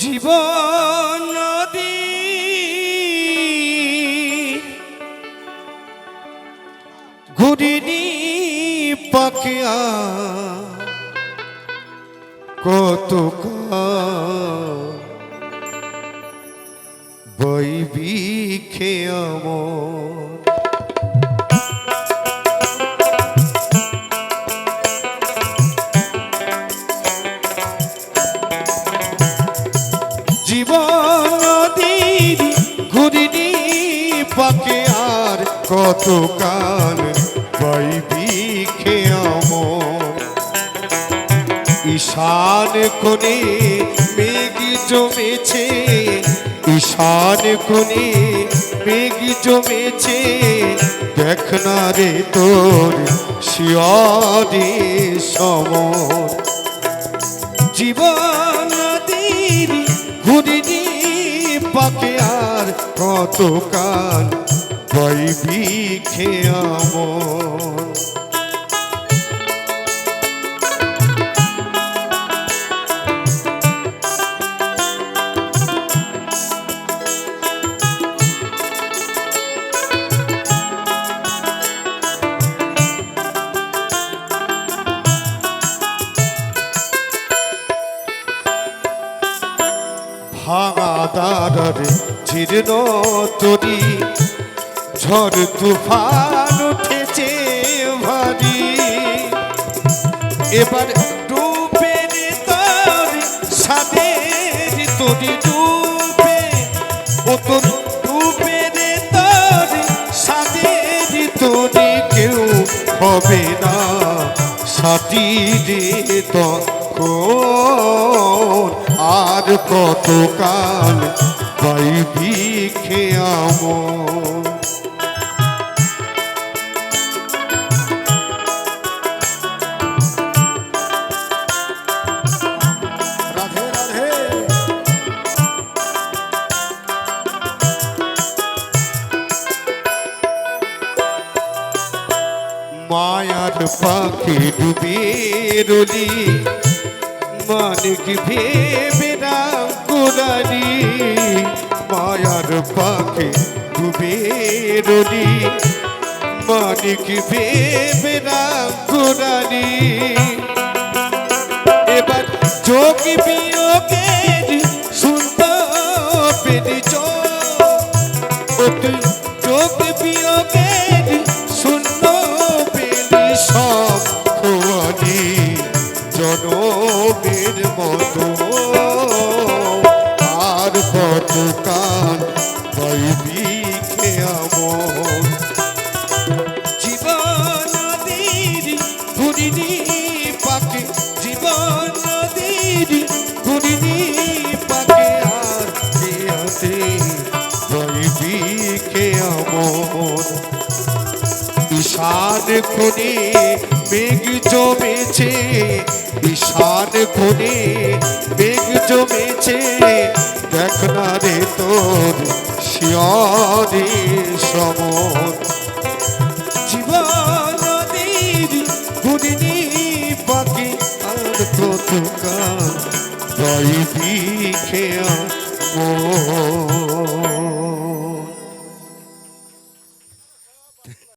জীবন নদী। ঘুরিনি পাকিয়া কত বৈবি খেয়াম ঘুরিনি পাকে আর কত কাল পাইবি খেয়ামর ঈশান কোণে মেঘ জমেছে, ঈশান কোণে মেঘ জমেছে, দেখ না রে তোর শিয়ারে সমর। জীবন ঘুরিনি পাকে আর কতকাল? কাল বিখে খেয়ামর ভাঙা দাঁড়ার জীর্ণ তরি ঝড় তুফান উঠেছে ভারী। এবার ডুবে তোর সাদের তরি ডুবে ও তোর ডুবে তোর সাদের তরি কেউ হবে না সাথী রে তখন। আর কত কাল পাইবি খেয়ামর রাধে রাধে। মায়ার পাখি ডুবে রলি। মানিক ভেবে রাম কুরারি মায়ার পাখি ডুবে রলি মানিক ভেবে রাম কুরারি এবার যোগী বিয়োগের সুন্দর পেরি ও তুই যোগ বিয়োগের আর কত কাল পাইবি খেয়ামর জীবন নদীর ঘুরিনি পাকে জীবন নদীর ঘুরিনি পাকে, আর খেয়াতে রইবি খেয়ামর ঈশান কোণে মেঘ জমেছে ঈশান কোণে মেঘ জমেছে। দেখ না রে তোর শিয়রে সমর। জীবন ঘুরিনি পাখি আর কত কাল রইবি খেয়া মন